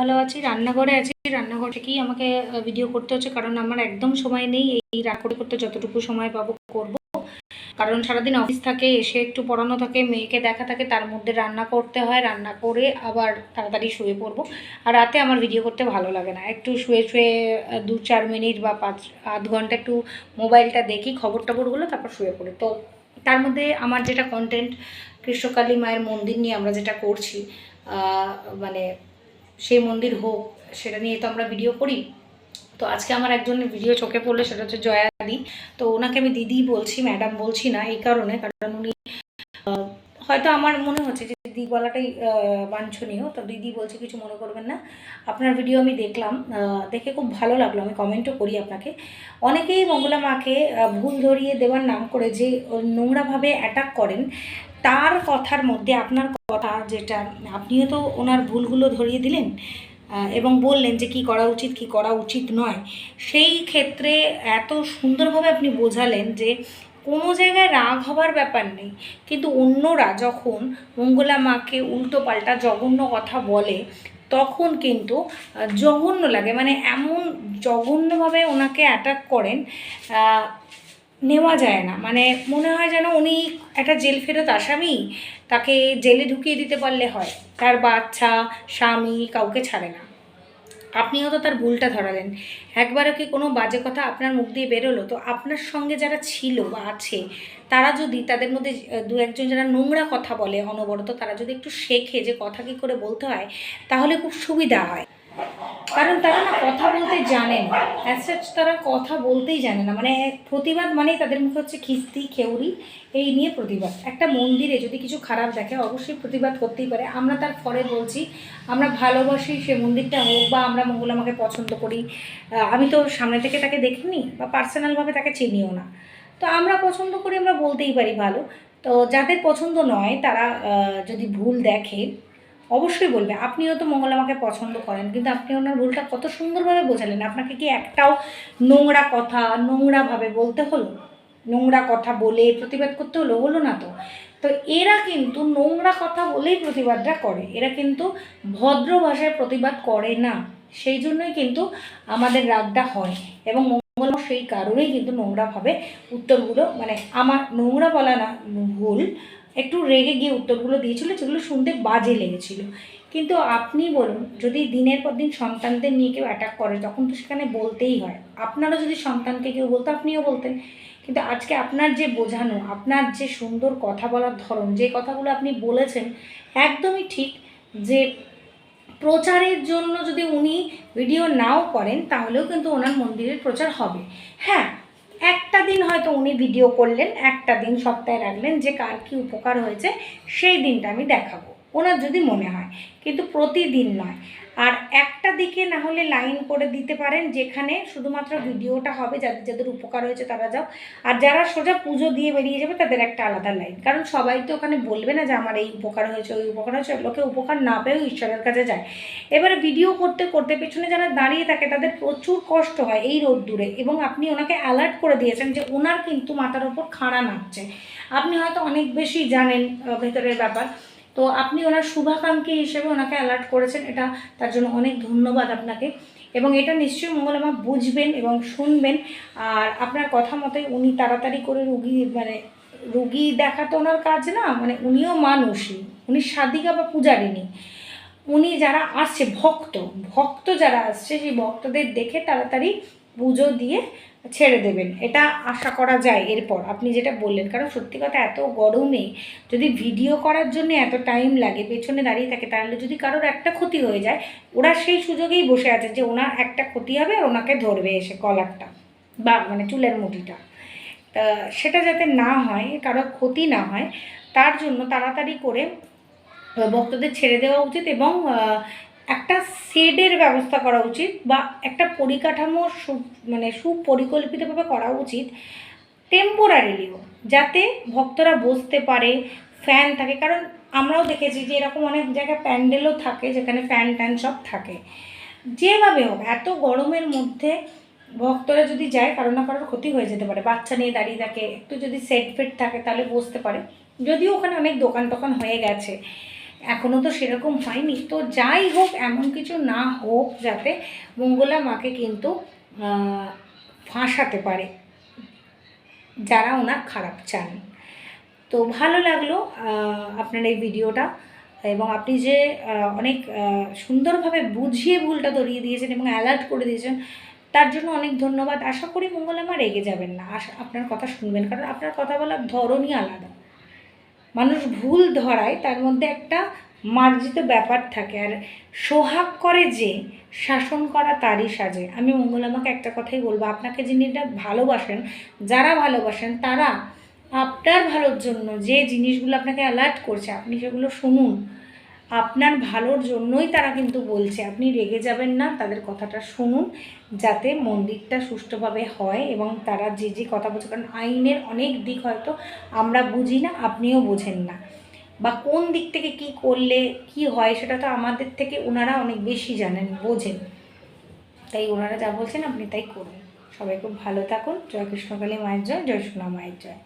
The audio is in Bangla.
ভালো আছি, রান্নাঘরে আছি রান্নাঘর থেকেই আমাকে ভিডিও করতে হচ্ছে। কারণ আমার একদম সময় নেই এই রান্না করতে করতে যতটুকু সময় পাবো করব। কারণ সারাদিন অফিস থাকে, এসে একটু পড়ানো থাকে, মেয়েকে দেখা থাকে, তার মধ্যে রান্না করতে হয়, রান্না করে আবার তাড়াতাড়ি শুয়ে পড়ব। আর রাতে আমার ভিডিও করতে ভালো লাগে না। একটু শুয়ে শুয়ে দু চার মিনিট বা পাঁচ, আধ ঘণ্টা একটু মোবাইলটা দেখি, খবর টবরগুলো তারপর শুয়ে পড়ি। তো তার মধ্যে আমার যেটা কন্টেন্ট কৃষ্ণকালী মায়ের মন্দির নিয়ে আমরা যেটা করছি মানে সেই মন্দির হোক, সেটা নিয়ে তো আমরা ভিডিও করি। তো আজকে আমার একজনের ভিডিও চোখে পড়ল সেটা হচ্ছে জয়াদি। তো ওনাকে আমি দিদি বলছি ম্যাডাম বলছি না এই কারণে, কারণ উনি হয়তো আমার মনে হচ্ছে যে দিদি বলাটাই বাঞ্ছনীয়। তো দিদি বলছে কিছু মনে করবেন না। আপনার ভিডিও আমি দেখলাম দেখে খুব ভালো লাগল। আমি কমেন্টও করি আপনাকে। অনেকেই মঙ্গলা মাকে ভুল ধরিয়ে দেওয়ার নাম করে যে নোংরাভাবে অ্যাটাক করেন তার কথার মধ্যে আপনার কথা যেটা, আপনিও তো ওনার ভুলগুলো ধরিয়ে দিলেন এবং বললেন যে কি করা উচিত, কি করা উচিত নয়। সেই ক্ষেত্রে এত সুন্দরভাবে আপনি বোঝালেন যে কোনো জায়গায় রাগ হবার ব্যাপার নেই, কিন্তু অন্যরা যখন মঙ্গলা মাকে উল্টো পাল্টা জঘন্য কথা বলে, তখন কিন্তু জঘন্য লাগে। মানে এমন জঘন্যভাবে ওনাকে অ্যাটাক করেন নেওয়া যায় না। মানে মনে হয় যেন উনি একটা জেল ফেরত আসামি, তাকে জেলে ঢুকিয়ে দিতে পারলে হয়। তার বাচ্চা, স্বামী কাউকে ছাড়ে না। আপনিও তো তার ভুলটা ধরালেন। একবারও কি কোনো বাজে কথা আপনার মুখ দিয়ে বেরোলো? তো আপনার সঙ্গে যারা ছিল বা আছে, তারা যদি তাদের মধ্যে দু একজন যারা নোংরা কথা বলে অনবরত, তারা যদি একটু শেখে যে কথা কী করে বলতে হয়, তাহলে খুব সুবিধা হয়। কারণ তারা না কথা বলতে জানে না অ্যাজ তারা কথা বলতেই জানে না। মানে প্রতিবাদ মানেই তাদের মুখে হচ্ছে খিস্তি, খেউরি, এই নিয়ে প্রতিবাদ। একটা মন্দিরে যদি কিছু খারাপ দেখে, অবশ্যই প্রতিবাদ করতেই পারে। আমরা তার ফলে বলছি, আমরা ভালোবাসি সে মন্দিরটা হোক বা আমরা মঙ্গল আমাকে পছন্দ করি। আমি তো সামনে থেকে তাকে দেখিনি বা পার্সোনালভাবে তাকে চিনিও না। তো আমরা পছন্দ করি, আমরা বলতেই পারি ভালো। তো যাদের পছন্দ নয়, তারা যদি ভুল দেখে অবশ্যই বলবে, আপনিও তো মঙ্গল আমাকে পছন্দ করেন, কিন্তু আপনি ওনার ভুলটা কত সুন্দরভাবে বোঝালেন, আপনাকে কি একটাও নোংরা কথা, নোংরাভাবে বলতে হলো? নোংরা কথা বলে প্রতিবাদ করতে হলো? হলো না তো। তো এরা কিন্তু নোংরা কথা বলেই প্রতিবাদটা করে, এরা কিন্তু ভদ্র ভাষায় প্রতিবাদ করে না, সেই জন্যই কিন্তু আমাদের রাগটা হয় এবং মঙ্গল সেই কারণেই কিন্তু নোংরাভাবে উত্তরগুলো মানে আমার নোংরা বলা না, ভুল একটু রেগে গিয়ে উত্তরগুলো দিয়েছিল, যেগুলো শুনতে বাজে লেগেছিল। কিন্তু আপনি বলুন, যদি দিনের পর দিন সন্তানদের নিয়ে কেউ অ্যাটাক করে, তখন তো সেখানে বলতেই হয়। আপনারও যদি সন্তানকে কেউ বলতো, আপনিও বলতেন। কিন্তু আজকে আপনার যে বোঝানো, আপনার যে সুন্দর কথা বলার ধরন, যে কথাগুলো আপনি বলেছেন, একদমই ঠিক যে প্রচারের জন্য যদি উনি ভিডিও নাও করেন, তাহলেও কিন্তু ওনার মন্দিরের প্রচার হবে। হ্যাঁ একটা দিন হয়তো উনি ভিডিও করলেন, একটা দিন সপ্তাহে রাখলেন, যে কার কী উপকার হয়েছে, সেই দিনটা আমি দেখাবো। ওনার যদি মনে হয়, কিন্তু প্রতিদিন নয়। আর একটা দিকে না হলে লাইন করে দিতে পারেন, যেখানে শুধুমাত্র ভিডিওটা হবে, যাদের যাদের উপকার হয়েছে তারা যাও। আর যারা সোজা পুজো দিয়ে বেরিয়ে যাবে, তাদের একটা আলাদা লাইন। কারণ সবাই তো ওখানে বলবে না যে আমার এই উপকার হয়েছে, ওই উপকার হয়েছে, লোকে উপকার না পেয়েও ঈশ্বরের কাছে যায়। এবারে ভিডিও করতে করতে পেছনে যারা দাঁড়িয়ে থাকে, তাদের প্রচুর কষ্ট হয় এই রোদ্দুরে। এবং আপনি ওনাকে অ্যালার্ট করে দিয়েছেন যে ওনার কিন্তু মাথার ওপর খাঁড়া নাচছে। আপনি হয়তো অনেক বেশি জানেন ভেতরের ব্যাপার। তো আপনি ওনার শুভাকাঙ্ক্ষী হিসেবে ওনাকে অ্যালার্ট করেছেন, এটা তার জন্য অনেক ধন্যবাদ আপনাকে। এবং এটা নিশ্চয়ই মঙ্গলামা বুঝবেন এবং শুনবেন, আর আপনার কথা মতোই উনি তাড়াতাড়ি করে রুগী মানে রুগী দেখা তো ওনার কাজ না মানে উনিও মানুষই উনি সাদিকা বা পূজারিনী উনি যারা আসছে, ভক্ত ভক্ত যারা আসছে, সেই ভক্তদের দেখে তাড়াতাড়ি পুজো দিয়ে ছেড়ে দেবেন। এটা আশা করা যায় এরপর। আপনি যেটা বললেন, কারণ সত্যি কথা এত গরমে যদি ভিডিও করার জন্য এত টাইম লাগে, পেছনে দাঁড়িয়ে থাকে, তাহলে যদি কারোর একটা ক্ষতি হয়ে যায়, ওরা সেই সুযোগেই বসে আছে যে ওনার একটা ক্ষতি হবে আর ওনাকে ধরবে এসে কলারটা বা মানে চুলের মুঠিটা তা সেটা যাতে না হয়, কারোর ক্ষতি না হয়, তার জন্য তাড়াতাড়ি করে ভক্তদের ছেড়ে দেওয়া উচিত এবং একটা শেডের ব্যবস্থা করা উচিত বা একটা পরিকাঠামো সু মানে সুপরিকল্পিতভাবে করা উচিত টেম্পোরারিলিও যাতে ভক্তরা বসতে পারে ফ্যান থাকে। কারণ আমরাও দেখেছি যে এরকম অনেক জায়গায় প্যান্ডেলও থাকে, যেখানে ফ্যান ট্যান সব থাকে। যেভাবে হোক, এত গরমের মধ্যে ভক্তরা যদি যায় কারও না কারোর ক্ষতি হয়ে যেতে পারে। বাচ্চা নিয়ে দাঁড়িয়ে থাকে, একটু যদি সেট ফেট থাকে, তাহলে বসতে পারে। যদিও ওখানে অনেক দোকান টোকান হয়ে গেছে। এখনও তো সেরকম হয়নি। তো যাই হোক, এমন কিছু না হোক যাতে মঙ্গলা মাকে কিন্তু ফাঁসাতে পারে। যারা ওনার খারাপ চান। তো ভালো লাগল আপনার এই ভিডিওটা। এবং আপনি যে অনেক সুন্দরভাবে বুঝিয়ে ভুলটা ধরিয়ে দিয়েছেন এবং অ্যালার্ট করে দিয়েছেন, তার জন্য অনেক ধন্যবাদ। আশা করি মঙ্গলামা রেগে যাবেন না। আশা, আপনার কথা শুনবেন। কারণ আপনার কথা বলার ধরনই আলাদা। মানুষ ভুল ধরায়, তার মধ্যে একটা মার্জিত ব্যাপার থাকে। আর সোহাগ করে যে, শাসন করা তারই সাজে। আমি মঙ্গলামাকে একটা কথাই বলব, আপনাকে যিনি এটা ভালোবাসেন, যারা ভালোবাসেন, তারা আপনার ভালোর জন্য যে জিনিসগুলো আপনাকে অ্যালার্ট করছে, আপনি সেগুলো শুনুন। আপনার ভালোর জন্যই তারা কিন্তু বলছে, আপনি রেগে যাবেন না, তাদের কথাটা শুনুন, যাতে মন্দিরটা সুষ্ঠুভাবে হয় এবং তারা যে যে কথা বলছে, কারণ আইনের অনেক দিক হয়তো আমরা বুঝি না, আপনিও বোঝেন না। বা কোন দিক থেকে কি করলে কি হয়, সেটা তো আমাদের থেকে ওনারা অনেক বেশি জানেন, বোঝেন। তাই ওনারা যা বলছেন, আপনি তাই করুন। সবাই খুব ভালো থাকুন। জয় কৃষ্ণকালী মায়ের জয় জয় সোনা মায়ের জয়।